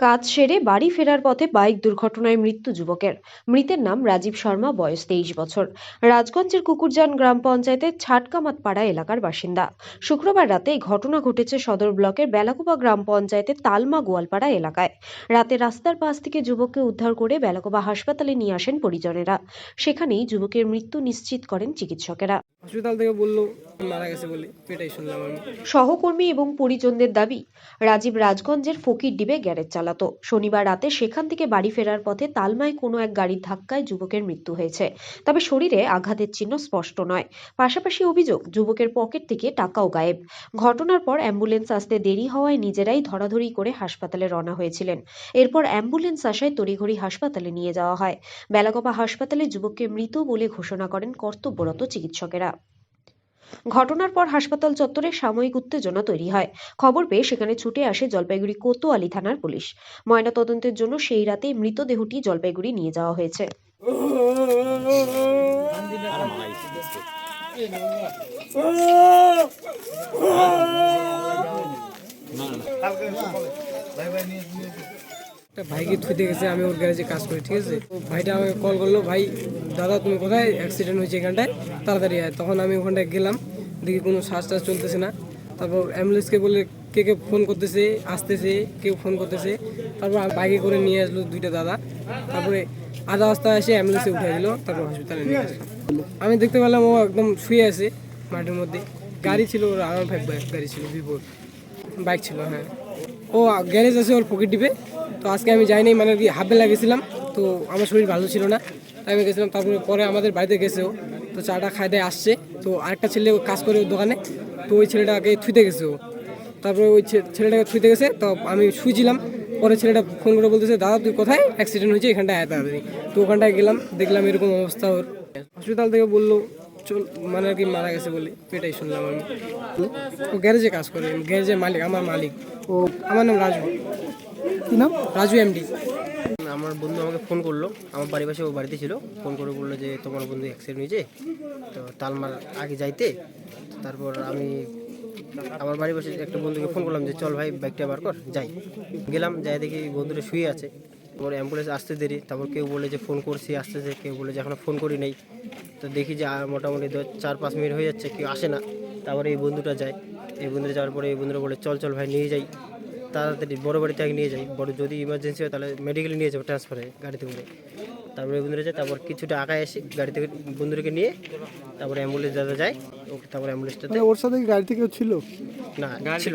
কাজ সেরে বাড়ি ফেরার পথে বাইক দুর্ঘটনায় মৃত্যু যুবকের। মৃতের নাম রাজীব শর্মা বয়স তেইশ বছর। রাজগঞ্জের কুকুরজান গ্রাম পঞ্চায়েতের ছাটকামাতপাড়া এলাকার বাসিন্দা। শুক্রবার রাতে এই ঘটনা ঘটেছে সদর ব্লকের বেলাকোবা গ্রাম পঞ্চায়েতের তালমা গোয়ালপাড়া এলাকায়। রাতে রাস্তার পাশ থেকে যুবককে উদ্ধার করে বেলাকোবা হাসপাতালে নিয়ে আসেন পরিজনেরা। সেখানেই যুবকের মৃত্যু নিশ্চিত করেন চিকিৎসকেরা। থেকে বলল মারা গেছে বলে এটাই শুনলাম সহকর্মী এবং পরিজনদের দাবি রাজীব রাজগঞ্জের ফকির ডিবে গ্যারেজ চালাতো শনিবার রাতে সেখান থেকে বাড়ি ফেরার পথে তালমায় কোনো এক গাড়ির ধাক্কায় যুবকের মৃত্যু হয়েছে। তবে শরীরে আঘাতের চিহ্ন স্পষ্ট নয়। পাশাপাশি অভিযোগ, যুবকের পকেট থেকে টাকাও গায়েব। ঘটনার পর অ্যাম্বুলেন্স আসতে দেরি হওয়ায় নিজেরাই ধরাধরি করে হাসপাতালে রওনা হয়েছিলেন। এরপর অ্যাম্বুলেন্স আসায় তড়িঘড়ি হাসপাতালে নিয়ে যাওয়া হয়। বেলাগোপা হাসপাতালে যুবককে মৃত বলে ঘোষণা করেন কর্তব্যরত চিকিৎসকেরা। ঘটনার পর হাসপাতাল চত্বরে সাময়িক উত্তেজনা তৈরি হয়। খবর পেয়ে সেখানে ছুটে আসে জলপাইগুড়ি কোতোয়ালি থানার পুলিশ। ময়নাতদন্তের জন্য সেই রাতে মৃতদেহটি জলপাইগুড়ি নিয়ে যাওয়া হয়েছে। একটা ভাইকে থুতে গেছে, আমি ওর গ্যারেজে কাজ করি, ঠিক আছে? তো ভাইটা আমাকে কল করল, ভাই, দাদা, তুমি কোথায়? অ্যাক্সিডেন্ট হয়েছে এখানটায়, তাড়াতাড়ি আয়। তখন আমি ওখানটায় গেলাম, দেখি কোনো শ্বাস টাস চলতেছে না। তারপর অ্যাম্বুলেন্সকে বলে, কে কে ফোন করতেছে? আসতেছে, কেউ ফোন করতেছে? তারপর বাইকে করে নিয়ে আসলো দুইটা দাদা। তারপরে আধা রাস্তা এসে অ্যাম্বুলেন্সে উঠে দিল, তারপর হসপিটালে নিয়ে আসলো। আমি দেখতে পেলাম ও একদম শুয়ে আছে মাঠের মধ্যে। গাড়ি ছিল ওর আরাম ফাইভ গাড়ি ছিল বিপর বাইক ছিল হ্যাঁ। ও গ্যারেজ আছে, ওর পকেট ডিপে তো আজকে আমি যাইনি মানে কি হাফ বেলা গেছিলাম, তো আমার শরীর ভালো ছিল না। তাই আমি গেছিলাম, তারপরে পরে আমাদের বাড়িতে গেছে ও। তো চাটা খায় দেয় আসছে। তো আরেকটা ছেলে কাজ করে দোকানে, তো ওই ছেলেটাকে থুইতে গেছে ও। তারপরে ওই ছেলেটাকে থুইতে গেছে, তো আমি শুয়েছিলাম পরে ছেলেটা ফোন করে বলতেছে, দাদা, তুই কোথায়? অ্যাক্সিডেন্ট হয়েছে, এখানটায় আয় তাড়াতাড়ি। তো ওখানটায় গেলাম, দেখলাম এরকম অবস্থা ওর। হসপিটাল থেকে বলল, চল মানে আর কি মারা গেছে বলে। এটাই শুনলাম আমি। ও গ্যারেজে কাজ করে, গ্যারেজের মালিক, আমার মালিক। ও, আমার নাম রাজু। কি নাম? রাজু এমডি। আমার বন্ধু আমাকে ফোন করল। আমার বাড়ির পাশে ও বাড়িতে ছিল। ফোন করে বলল যে তোমার বন্ধু অ্যাক্সিডেন্ট হয়েছে? তো তালমার আগে যাইতে। তারপর আমি আমার বাড়ির পাশে একটা বন্ধুকে ফোন করলাম যে চল ভাই বাইকটা বার কর যাই। গেলাম যাই দেখি বন্ধুটা শুয়ে আছে। তারপর অ্যাম্বুলেন্স আসতে দেরি। তারপর কেউ বলে যে ফোন করছি আসতেছে। কেউ বলে যে এখনও ফোন করি নেই। তো দেখি যে আর মোটামুটি দু চার পাঁচ মিনিট হয়ে যাচ্ছে কেউ আসে না। তারপরে এই বন্ধুটা যায়। এই বন্ধুটা যাওয়ার পরে এই বন্ধুরা বলে চল চল ভাই নিয়ে যাই। তাড়াতাড়ি বড় বাড়িতে আগে নিয়ে যাই। বড় যদি ইমার্জেন্সি হয় তাহলে মেডিকেলে নিয়ে যাব ট্রান্সফারে গাড়িতে করে। তারপরে বন্ধুরা যায় তারপর কিছুটা আগায় আসি গাড়ি থেকে বন্ধুদেরকে নিয়ে তারপরে অ্যাম্বুলেন্স দাদা যায় ওকে তারপরে অ্যাম্বুলেন্সটাতে মানে ওর সাথে গাড়ি থেকে কেউ ছিল? না ছিল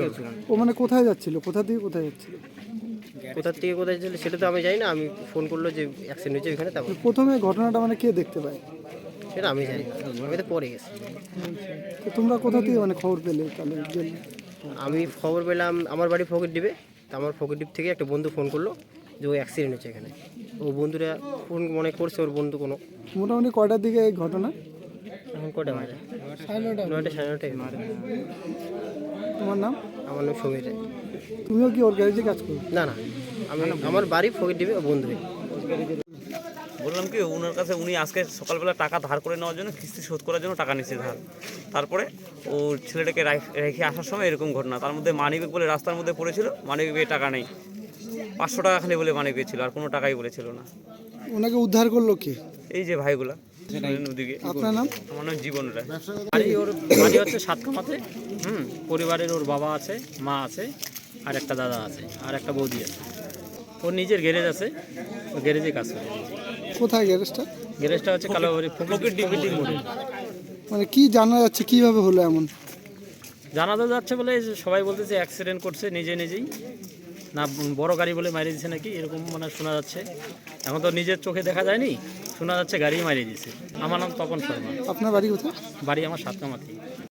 ও মানে কোথায় যাচ্ছিল? কোথা থেকে কোথায় যাচ্ছিল? কোথা থেকে কোথায় ছিল সেটা তো আমি জানি না আমি ফোন করল যে অ্যাক্সিডেন্ট হয়েছে ওইখানে তারপর প্রথমে ঘটনাটা মানে কে দেখতে পায়? সেটা আমি জানি না আমি তো পরে গেছি। তো তোমরা কোথা থেকে মানে খবর পেলে তাহলে? আমি খবর পেলাম আমার বাড়ি ফকির ডিবে তা আমার ফকির ডিপ থেকে একটা বন্ধু ফোন করল যে ও অ্যাক্সিডেন্ট হয়েছে এখানে। ও বন্ধুরা ফোন মনে করছে ওর বন্ধু কোনো। মোটামুটি কয়টার দিকে এই ঘটনা? এখন কটা বাজে? নয়টা। সাড়ে নয়টায় তোমার নাম? আমার নাম সমীর। রায়। তুমিও কি ওর গ্যারেজে কাজ করো? না না আমি আমার বাড়ি ফকির ডিবে ও বন্ধু বললাম কি ওনার কাছে উনি আজকে সকালবেলা টাকা ধার করে নেওয়ার জন্য কিস্তি শোধ করার জন্য টাকা নিচ্ছে ধার। তারপরে ও ছেলেটাকে রাখ- আসার সময় এরকম ঘটনা। তার মধ্যে মানিব্যাগ বলে রাস্তার মধ্যে পড়েছিল মানিব্যাগে টাকা নেই। পাঁচশো টাকা খালি বলে মানিব্যাগ ছিল আর কোনো টাকাই বলেছিল না। ওনাকে উদ্ধার করল কে? এই যে ভাইগুলা ওদিকে। আপনার নাম? আমার নাম জীবন রায়। বাড়ি ওর বাড়ি হচ্ছে সাতকামাতে। হুম পরিবারের ওর বাবা আছে মা আছে আর একটা দাদা আছে আর একটা বৌদি আছে। ওর নিজের গ্যারেজ আছে ও গ্যারেজে কাজ করে। কোথায় গ্যারেজটা? গ্যারেজটা হচ্ছে কালোবাড়ি ফকির ডিপিটির মোড়ে। মানে কি জানা যাচ্ছে কীভাবে হলো এমন? জানা তো যাচ্ছে বলে সবাই বলতেছে অ্যাক্সিডেন্ট করছে নিজে নিজেই। না বড় গাড়ি বলে মারিয়ে দিছে নাকি এরকম মানে শোনা যাচ্ছে। এখন তো নিজের চোখে দেখা যায়নি শোনা যাচ্ছে গাড়ি মারিয়ে দিছে। আমার নাম তপন শর্মা। আপনার বাড়ি কোথায়? বাড়ি আমার সাতকামাতি।